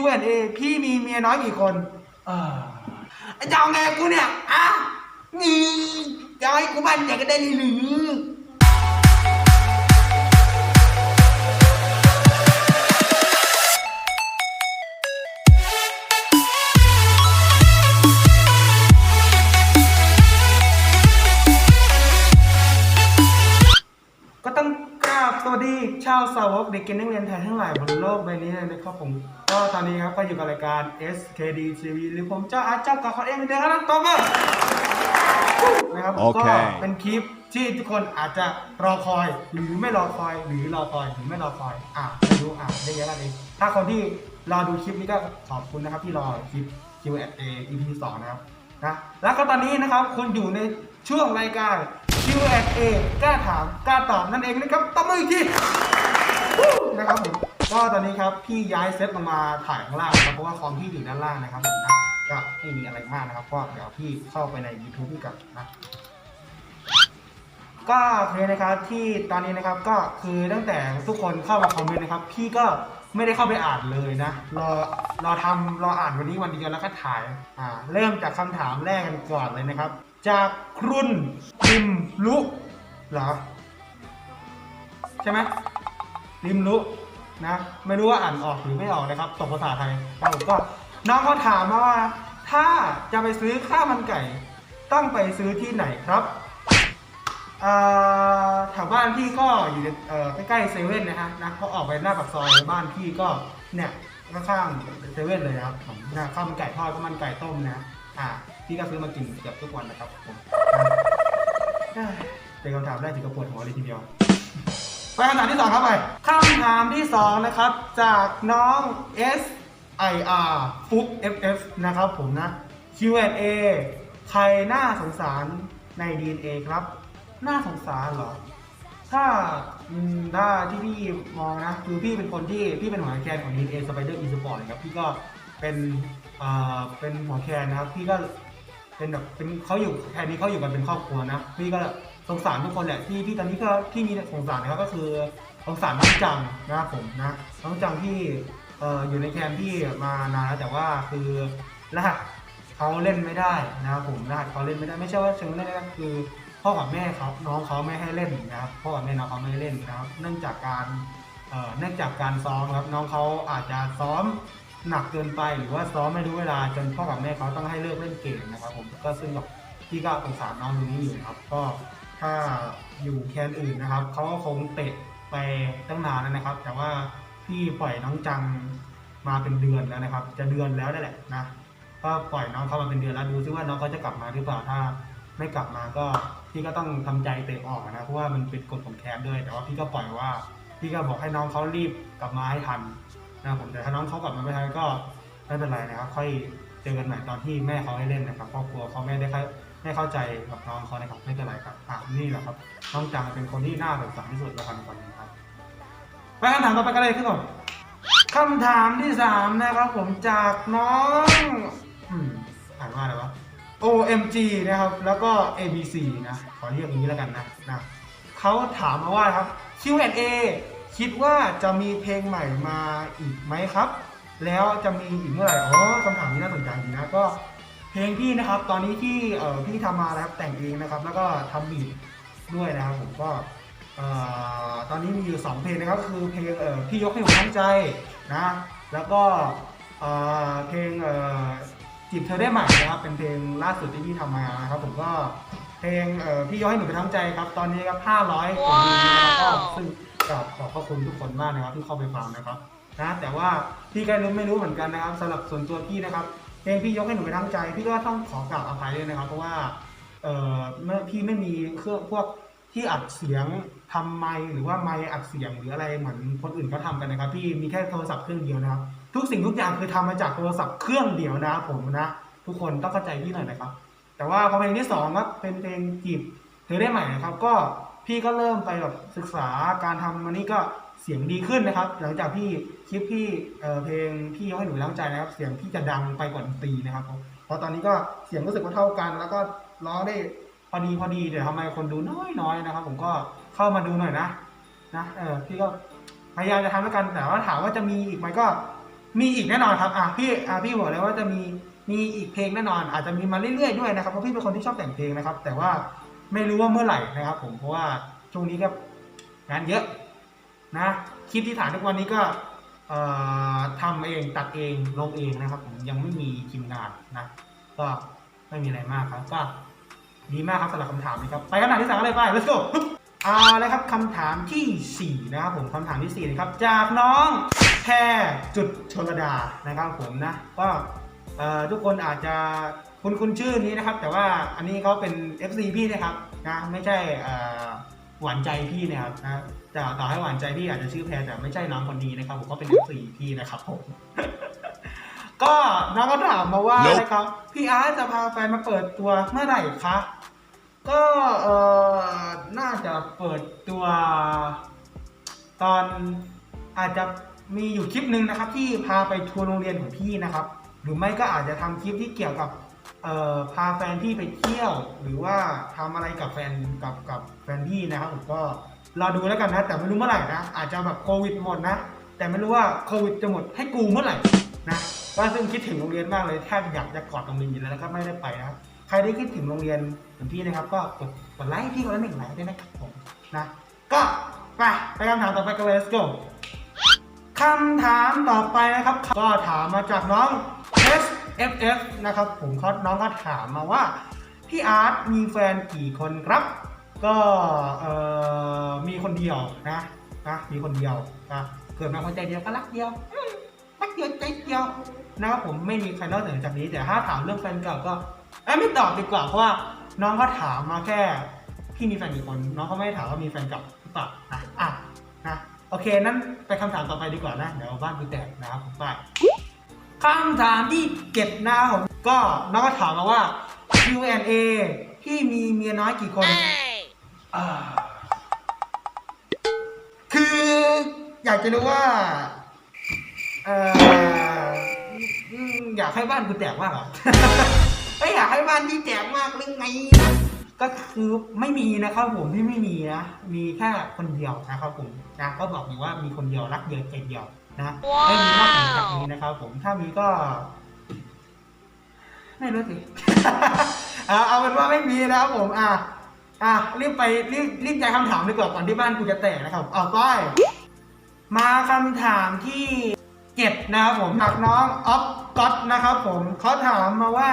Q&A พี่มีเมียน้อยกี่คน เออจะเอาไงกูเนี่ยอะนี่จะเอาให้กูบันอยากได้หรือ ชาวสาวกเด็กเกนนักเรียนไทยทั้งหลายบนโลกใบนี้เลยนะครับผม ก็ตอนนี้ครับก็อยู่กับรายการ SKD TV หรือผมเจ้าอาร์ตเจ้ากับเขาเองเดือนนั้นต่อมานะครับผมโอเคก็เป็นคลิปที่ทุกคนอาจจะรอคอยหรือไม่รอคอยหรือรอคอยหรือไม่รอคอยอะไม่รู้อะเยอะแยะนั่นเองถ้าคนที่รอดูคลิปนี้ก็ขอบคุณนะครับที่รอคลิป Q&A EP 2นะครับนะแล้วก็ตอนนี้นะครับคุณอยู่ในช่วงรายการ Q&A กล้าถามกล้าตอบนั่นเองนะครับตบมืออีกทีนะครับผมก็ตอนนี้ครับพี่ย้ายเซตลงมาถ่ายข้างล่างนะครับเพราะว่าคอมพี่อยู่ด้านล่างนะครับผมนะก็ไม่มีอะไรมากนะครับก็เดี๋ยวพี่เข้าไปใน YouTube พี่กับนะก็โอเคนะครับที่ตอนนี้นะครับก็คือตั้งแต่ทุกคนเข้ามาคอมเมนต์นะครับ พี่ก็ไม่ได้เข้าไปอ่านเลยนะ รอรอทำรออ่านวันนี้วันเดียวแล้วก็ถ่ายอ่าเริ่มจากคำถามแรกกันก่อนเลยนะครับ จากครุนริมลุเหรอ ใช่ไหมริมลุนะ ไม่รู้ว่าอ่านออกหรือไม่ออกนะครับตกภาษาไทยแล้วผมก็น้องเขาถามมาว่า ถ้าจะไปซื้อข้าวมันไก่ ต้องไปซื้อที่ไหนครับแถวบ้านพี่ก็อยู่ในเอ่อใกล้ๆเซเว่นนะฮะนะพอออกไปหน้าปากซอยบ้านพี่ก็เนี่ยข้างๆเซเว่นเลยครับผมนะข้าวมันไก่ทอดข้าวมันไก่ต้มนะ อ่าพี่ก็ซื้อมากินเกือบทุกวันนะครับผมนะเป็นคำถามแรกที่กระปวดหัวเลยทีเดียว ไปคำถามที่สองครับไปคำถามที่สองนะครับ จากน้อง S I R ฟุก F F นะครับผมนะ Q&A ใครน่าสงสารใน DNA ครับ น่าสงสารเหรอ ถ้าอืมถ้าที่พี่มองนะ คือพี่เป็นคนที่พี่เป็นหัวแคนของ DNA Spider Esport นะครับพี่ก็ เป็นอ่อเป็นหัวแคนนะครับ พี่ก็เป็นแบบเป็นเขาอยู่แคนนี้เขาอยู่กันเป็นครอบครัวนะ พี่ก็สงสารทุกคนแหละที่ที่ตอนนี้ก็ที่มีสงสารนะครับก็คือสงสารน้องจังนะครับผมนะน้องจังที่เอ่ออยู่ในแคนพี่มานานแล้วแต่ว่าคือรหัสเขาเล่นไม่ได้นะครับผมรหัสเขาเล่นไม่ได้ไม่ใช่ว่าเชิงเล่นไม่ได้คือพ่อกับแม่เขาน้องเขาไม่ให้เล่นนะครับพ่อกับแม่น้องเขาไม่ให้เล่นนะครับ เนื่องจากการเอ่อเนื่องจากการซ้อมครับน้องเขาอาจจะซ้อม หนักเกินไปหรือว่าซ้อมไม่รู้เวลาจนพ่อกับแม่เขาต้องให้เลิกเล่นเกมนะครับ ผมก็ซึ่งแบบพี่ก็สงสารน้องตรงนี้อยู่ครับ ก็ถ้าอยู่แคนอื่นนะครับเขาก็คงเตะไปตั้งนานแล้วนะครับ แต่ว่าพี่ปล่อยน้องจังมาเป็นเดือนแล้วนะครับ จะเดือนแล้วนั่นแหละนะก็ปล่อยน้องเข้ามาเป็นเดือนแล้วดูซิว่าน้องเขาจะกลับมาหรือเปล่าถ้าไม่กลับมาก็พี่ก็ต้องทำใจเตะออกนะเพราะว่ามันเป็นกฎของแคสด้วย แต่ว่าพี่ก็ปล่อยว่า พี่ก็บอกให้น้องเขารีบกลับมาให้ทัน นะครับผมแต่ถ้าน้องเขากลับมาไม่ทันก็ไม่เป็นไรนะครับ ค่อยเจอกันใหม่ตอนที่แม่เขาให้เล่นนะครับครอบครัวเขาไม่ได้เข้าไม่เข้าใจกับน้องเขานะครับไม่เป็นไรครับอะนี่แหละครับน้องจังเป็นคนที่น่าสงสารที่สุดแล้วกันตอนนี้ครับไปคำถามต่อไปกันเลยขึ้นก่อนคำถามที่สามนะครับผมจากน้องอ่านว่าอะไรวะ OMG นะครับ แล้วก็ ABC นะ ขอเรียกอย่างนี้แล้วกันนะนะเขาถามมาว่าครับ Q&A คิดว่าจะมีเพลงใหม่มาอีกไหมครับ แล้วจะมีอีกเมื่อไหร่อ๋อคำถามนี้น่าสนใจจริงนะก็เพลงพี่นะครับ ตอนนี้ที่เออพี่ทำมาแล้วครับแต่งเองนะครับ แล้วก็ทำบีทด้วยนะครับผมก็เออตอนนี้มีอยู่ 2 เพลงนะครับ คือเพลงเออพี่ยกให้ผมทั้งใจนะ แล้วก็เออเพลงเออจีบเธอได้ใหม่นะครับ เป็นเพลงล่าสุดที่พี่ทำมานะครับ ผมก็เพลงเออพี่ย้อยหนูไปทั้งใจครับ ตอนนี้ครับ500กว่าวิวนะครับก็ซึ่ง กราบขอบพระคุณทุกคนมากนะครับที่เข้าไปฟังนะครับนะแต่ว่าพี่ก็รู้ไม่รู้เหมือนกันนะครับสำหรับส่วนตัวพี่นะครับเพลงพี่ยกให้หนูไปทั้งใจ พี่ก็ต้องขอกราบอภัยด้วยนะครับ เพราะว่าเออเมื่อพี่ไม่มีเครื่องพวกที่อัดเสียงทำไมหรือว่าไมค์อัดเสียงหรืออะไรเหมือนคนอื่นเขาทำกันนะครับ พี่มีแค่โทรศัพท์เครื่องเดียวนะครับ ทุกสิ่งทุกอย่างคือทำมาจากโทรศัพท์เครื่องเดียวนะครับผมนะทุกคนต้องเข้าใจพี่หน่อยนะครับ แต่ว่าพอเพลงที่สองครับเป็นเพลงจีบเธอได้ใหม่นะครับก็ พี่ก็เริ่มไปแบบศึกษาการทำมันนี่ก็เสียงดีขึ้นนะครับ หลังจากพี่คลิปพี่เเพลงพี่ยกให้หนูล้างใจนะครับ เสียงพี่จะดังไปกว่าดนตรีนะครับเพราะตอนนี้ก็เสียงรู้สึกว่าเท่ากัน แล้วก็ร้องได้พอดีพอดีเดี๋ยวทำไมคนดูน้อยน้อยๆนะครับ ผมก็เข้ามาดูหน่อยนะนะเออพี่ก็พยายามจะทำแล้วกันแต่ว่าถามว่าจะมีอีกไหมก็มีอีกแน่นอนครับอะพี่อะพี่บอกเลยว่าจะมีมีอีกเพลงแน่นอน อาจจะมีมาเรื่อยๆด้วยนะครับเพราะพี่เป็นคนที่ชอบแต่งเพลงนะครับ แต่ว่า ไม่รู้ว่าเมื่อไหร่นะครับ ผมเพราะว่าช่วงนี้ก็งานเยอะนะคลิปที่ถ่ายทุกวันนี้ก็ทำเองตัดเองลงเองนะครับ ผมยังไม่มีทีมงานนะก็ไม่มีอะไรมากครับก็ดีมากครับสำหรับคำถามนี้ครับไปคำถามที่สามเลยไป let's go เอาเลยครับคำถามที่สี่นะครับผมคำถามที่สี่นะครับ จากน้องแพรจุดชลดานะครับผมนะก็ทุกคนอาจจะ คุณคุณชื่อนี้นะครับ แต่ว่าอันนี้เขาเป็น FC พี่นะครับนะไม่ใช่เอ่อหวานใจพี่นะครับนะแต่ต่อให้หวานใจพี่อาจจะชื่อแพรแต่ไม่ใช่น้องคนนี้นะครับผมก็เป็น FC พี่นะครับผมก็น้องก็ถามมาว่า Nope นะครับพี่อาร์ตจะพาแฟนมาเปิดตัวเมื่อไหร่คะก็เออน่าจะเปิดตัว ตอนอาจจะมีอยู่คลิปหนึ่งนะครับ ที่พาไปทัวร์โรงเรียนของพี่นะครับ หรือไม่ก็อาจจะทำคลิปที่เกี่ยวกับ เอ่อพาแฟนพี่ไปเที่ยว หรือว่าทำอะไรกับแฟนกับกับแฟนพี่นะครับผมก็รอดูแล้วกันนะ แต่ไม่รู้เมื่อไหร่นะ อาจจะแบบโควิดหมดนะ แต่ไม่รู้ว่าโควิดจะหมดให้กูเมื่อไหร่นะก็ซึ่งคิดถึงโรงเรียนมากเลยแทบอยากจะกอดโรงเรียนอยู่แล้วแล้วก็ไม่ได้ไปนะใครได้คิดถึงโรงเรียนเหมือนพี่นะครับ ก็กดกดไลค์ให้พี่คนละหนึ่งไลค์ด้วยนะครับผมนะก็ไปไปคำถามต่อไปกันเลย let's go คำถามต่อไปนะครับ ก็ถามมาจากน้อง S F F นะครับผมเขาน้องก็ถามมาว่าพี่อาร์ตมีแฟนกี่คนครับ ก็มีคนเดียวนะนะมีคนเดียวนะเกิดมาคนใจเดียวก็รักเดียวรักเดียวใจเดียวนะครับผมไม่มีใครนอกเหนือจากนี้ แต่ถ้าถามเรื่องแฟนเก่าก็เอ้ยไม่ตอบดีกว่าเพราะว่าน้องก็ถามมาแค่พี่มีแฟนกี่คนน้องเขาไม่ได้ถามว่ามีแฟนเก่าหรือเปล่านะอะนะโอเค นั้นไปคำถามต่อไปดีกว่านะ เดี๋ยวบ้านกูแตกนะครับผมไป คำถามที่เจ็ดนะครับผมก็น้องก็ถามมาว่า Q&A พี่มีเมียน้อยกี่คนอ่าคืออยากจะรู้ว่าเอ่ออืมอยากให้บ้านกูแตกมากเหรอไม่อยากให้บ้านที่แตกมากหรือไงก็คือไม่มีนะครับผมที่ไม่มีนะมีแค่คนเดียวนะครับผมนะก็บอกอยู่ว่ามีคนเดียวรักเดียวใจเดียวนะไม่มีนอกเหนือจากนี้นะครับ ผมถ้ามีก็ ไม่รู้สิเอาเอาเป็นว่าไม่มีนะครับผม อะอะรีบไปรีบรีบใจคำถามดีกว่าก่อนที่บ้านกูจะแตกนะครับ เอาไปมาคำถามที่เจ็ดนะครับผมจากน้องออฟก๊อตนะครับ ผมเขาถามมาว่า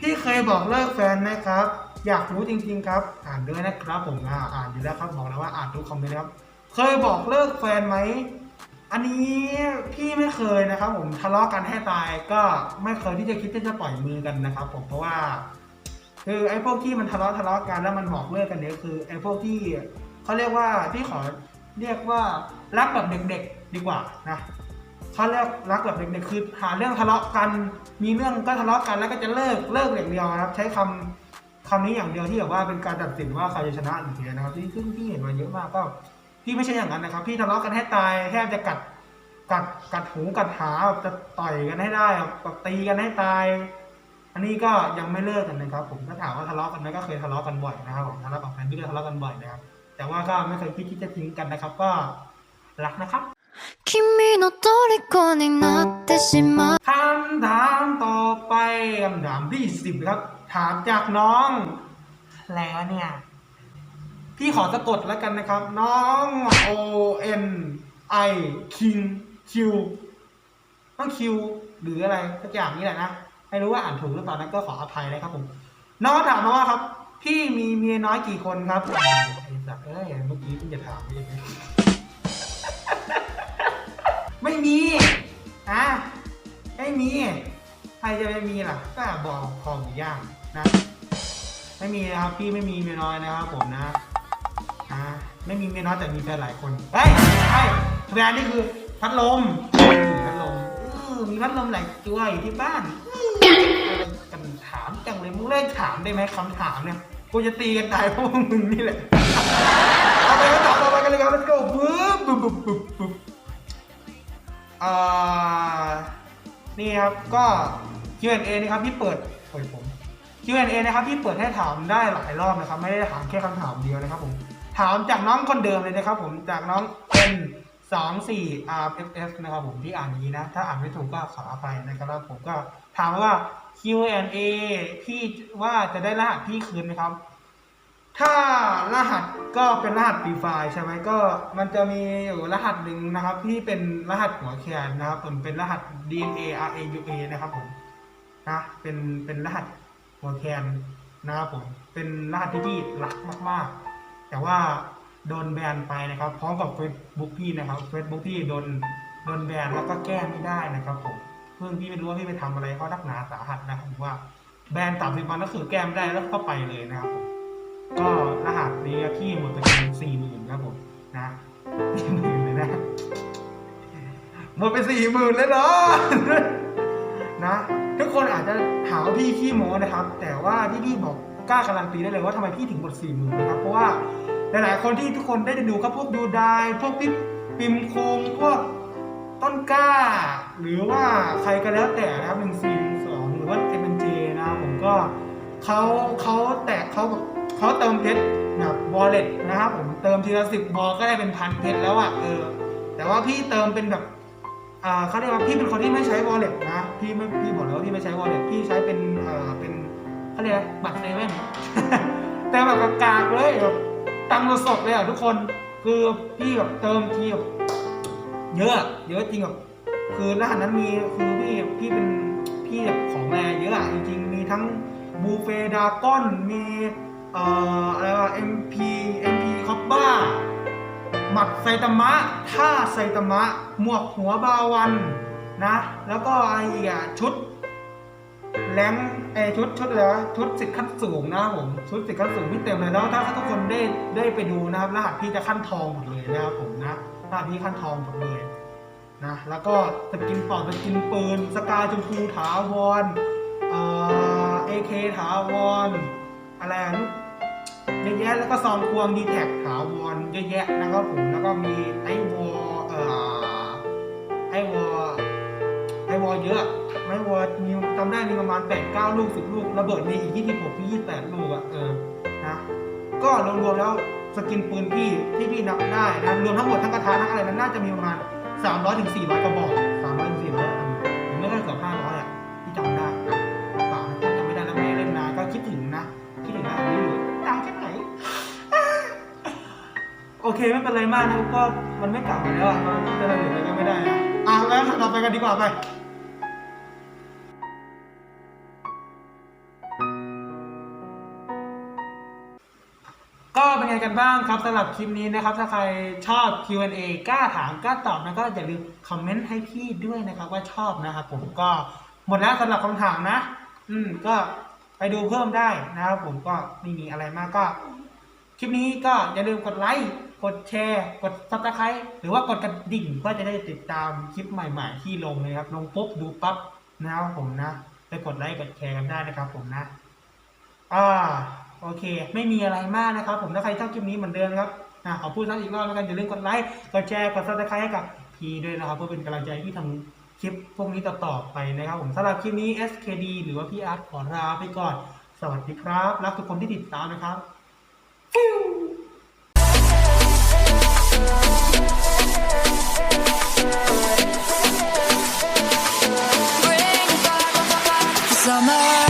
พี่เคยบอกเลิกแฟนไหมครับ อยากรู้จริง ๆ ครับ อ่านด้วยนะครับ ผมอ่าอ่านอยู่แล้วครับบอกแล้วว่าอ่านทุกคอมเมนต์นะครับ เคยบอกเลิกแฟนไหม อันนี้พี่ไม่เคยนะครับ ผมทะเลาะกันให้ตายก็ไม่เคยที่จะคิดที่จะปล่อยมือกันนะครับ ผมเพราะว่า คือไอ้พวกที่มันทะเลาะทะเลาะกันแล้วมันบอกเลิกกันเนี่ยคือไอ้พวกที่เขาเรียกว่าที่ขอเรียกว่ารักแบบเด็กๆดีกว่านะเขาเรียกรักแบบเด็กๆคือหาเรื่องทะเลาะกัน มีเรื่องก็ทะเลาะกันแล้วก็จะเลิกเลิกอย่างเดียวนะครับ ใช้คำคำนี้อย่างเดียวที่แบบว่าเป็นการตัดสินว่าใครจะชนะหรือแพ้นะครับที่ซึ่งพี่เห็นมาเยอะมากก็ พี่ไม่ใช่อย่างนั้นนะครับ พี่ทะเลาะกันให้ตายแทบจะกัดกัดกัดหูกัดหาแบบจะต่อยกันให้ได้แบบตีกันให้ตาย อันนี้ก็ยังไม่เลิกกันนะครับ ผมถ้าถามว่าทะเลาะกันไหมก็เคยทะเลาะกันบ่อยนะครับผมทะเลาะกับแฟนพี่ก็ทะเลาะกันบ่อยนะครับ แต่ว่าก็ไม่เคยคิดที่จะทิ้งกันนะครับ ก็รักนะครับคำถามต่อไปคำถามที่สิบครับ ถามจากน้อง แล้วเนี่ย พี่ขอสะกดแล้วกันนะครับ น้อง O N I King Q ต้อง Q หรืออะไรสักอย่างนี้แหละนะไม่รู้ว่าอ่านถูกหรือเปล่านั้นก็ขออภัยนะครับผมน้องถามมาว่าครับ พี่มีเมียน้อยกี่คนครับไอ้สัตว์เอ้ยเมื่อกี้เพิ่งจะถามไปยังไงไม่มีอะไม่มีใครจะไปมีล่ะก็บอกคอหมูย่างนะ ไม่มีนะครับพี่ไม่มีเมียน้อยนะครับผมนะ ไม่มีเมียน้อยแต่มีแฟนหลายคนเฮ้ยใช่แฟนนี่คือพัดลมพัดลมเออมีพัดลมหลายตัวอยู่ที่บ้านกันถามจังเลยมึงเลิกถามได้ไหมคำถามเนี่ยกูจะตีกันตายเพราะมึงนี่แหละเอาไปคำถามต่อไปกันเลยครับ let's go ปึ๊บปึ๊บปึ๊บปึ๊บปึ๊บอ่านี่ครับก็ Q&A นะครับที่เปิดโอ้ยผม Q&A นะครับที่เปิดให้ถามได้หลายรอบนะครับ ไม่ได้ถามแค่คำถามเดียวนะครับผม ถามจากน้องคนเดิมเลยนะครับผมจากน้อง N สองสี่ RFF นะครับผมที่อ่านนี้นะ ถ้าอ่านไม่ถูกก็ขออภัยนะครับ ผมก็ถามว่า Q&A พี่ว่าจะได้รหัสพี่คืนไหมครับ ถ้ารหัสก็เป็นรหัส Free Fire ใช่ไหมก็มันจะมีอยู่รหัสหนึ่งนะครับ ที่เป็นรหัสหัวแคนนะครับผมเป็นรหัส DNA RAUA นะครับผมนะเป็นเป็นรหัสหัวแคนนะครับผมเป็นรหัสที่พี่รักมาก ๆ แต่ว่าโดนแบนไปนะครับ พร้อมกับ Facebook พี่นะครับ Facebook พี่โดนโดนแบนแล้วก็แก้ไม่ได้นะครับผมเพื่อนพี่ไม่รู้ว่าพี่ไปทำอะไรเขานักหนาสาหัสนะครับผมว่าแบนสามสิบวันก็คือแก้ไม่ได้แล้วก็ไปเลยนะครับผมก็รหัสนี้พี่หมดไปสี่หมื่นครับผมนะสี่หมื่นเลยนะหมดไปสี่หมื่นเลยเนาะนะ ทุกคนอาจจะหาว่าพี่ขี้โม้นะครับ แต่ว่าที่พี่บอก กล้าการันตีได้เลยว่าทำไมพี่ถึงหมดสี่หมื่นนะครับ เพราะว่าหลาย ๆ คนที่ทุกคนได้ดูก็พวกดูไดพวกพี่ปิมคงพวกต้นกล้า หรือว่าใครก็แล้วแต่นะครับหนึ่งสี่สองหรือว่าเอ็มเจนะครับผมก็เขาเขาแตะเขาแบบเขาเติมเพชรแบบวอลเล็ตนะครับผมเติมทีละสิบบอลก็ได้เป็นพันเพชรแล้วอะเออแต่ว่าพี่เติมเป็นแบบอ่าเขาเรียกว่าพี่เป็นคนที่ไม่ใช้ wallet นะพี่ไม่พี่บอกเลยว่าพี่ไม่ใช้ wallet พี่ใช้เป็นอ่อเป็น เขาเรียกอะบัตรเซเว่นแต่แบบกากเลยแบบตังค์สดเลยอะทุกคนคือพี่แบบเติมทีแบบเยอะเยอะจริงแบบคือรหัสนั้นมีคือพี่พี่เป็นพี่แบบของแรเยอะอะจริง ๆ มีทั้งบูเฟดากอนมีเอ่ออะไรวะ MP MP คอปบ้าหมัดไซตามะท่าไซตามะ หมวกหัวบาวันนะ แล้วก็ไอ้อะชุด แรงไอชุดชุดอะไรวะชุดสิทธิ์ขั้นสูงนะครับผมชุดสิทธิ์ขั้นสูงพี่เต็มเลยแล้วถ้าทุกคนได้ได้ไปดูนะครับรหัสพี่จะขั้นทองหมดเลยนะครับผมนะรหัสพี่ขั้นทองหมดเลยนะแล้วก็สกินปอดสกินปืนสกาชมพูถาวรเอ่อเอเคถาวรอะไรอะลูกเยอะแยะแล้วก็ซองควงดีแท็กถาวรเยอะแยะนะครับผมแล้วก็มีไอวอลเอ่อไอวอลไอวอลเยอะ ไอวอลมีจำได้มีประมาณ8 9 ลูก 10 ลูก ระเบิดมีอีก 26ที่28 ลูกอะเออนะก็รวมๆแล้วสกินปืนพี่ที่พี่นับได้นะรวมทั้งหมดทั้งกระทะทั้งอะไรนั้นน่าจะมีประมาณ 300ถึง400กระบอก300ถึง400อันหรือไม่ก็เกือบ500อะที่จำได้ป่าจำไม่ได้แล้วไม่เล่นนานก็คิดถึงนะคิดถึงนะนี่อยู่ดังแค่ไหนโอเคไม่เป็นไรมากนะก็มันไม่กลับมาแล้วอะมันจะเหลืออะไรก็ไม่ได้อะอะแล้วต่อไปกันดีกว่าไป ไงกันบ้างครับสำหรับคลิปนี้นะครับ ถ้าใครชอบ Q&A กล้าถามกล้าตอบนะก็อย่าลืมคอมเมนต์ให้พี่ด้วยนะครับ ว่าชอบนะครับผมก็หมดแล้วสำหรับคำถามนะ อืมก็ไปดูเพิ่มได้นะครับผมก็ไม่มีอะไรมากก็ คลิปนี้ก็อย่าลืมกดไลค์กดแชร์ กดซับสไครต์หรือว่ากดกระดิ่งเพื่อจะได้ติดตามคลิปใหม่ๆ ที่ลงเลยครับ ลงปุ๊บดูปั๊บนะครับผมนะ ไปกดไลค์กดแชร์กันได้นะครับผมนะอ่า โอเค ไม่มีอะไรมากนะครับ ผมถ้าใครชอบคลิปนี้เหมือนเดิมครับอะขอพูดซ้ำอีกรอบแล้วกันอย่าลืมกดไลค์กดแชร์กดซับสไครต์ให้กับพีด้วยนะครับเพื่อเป็นกำลังใจที่ทำคลิปพวกนี้ต่อๆไปนะครับ ผมสำหรับคลิปนี้ SKD หรือว่าพี่อาร์ตขอลาไปก่อน สวัสดีครับรักทุกคนที่ติดตามนะครับ Summer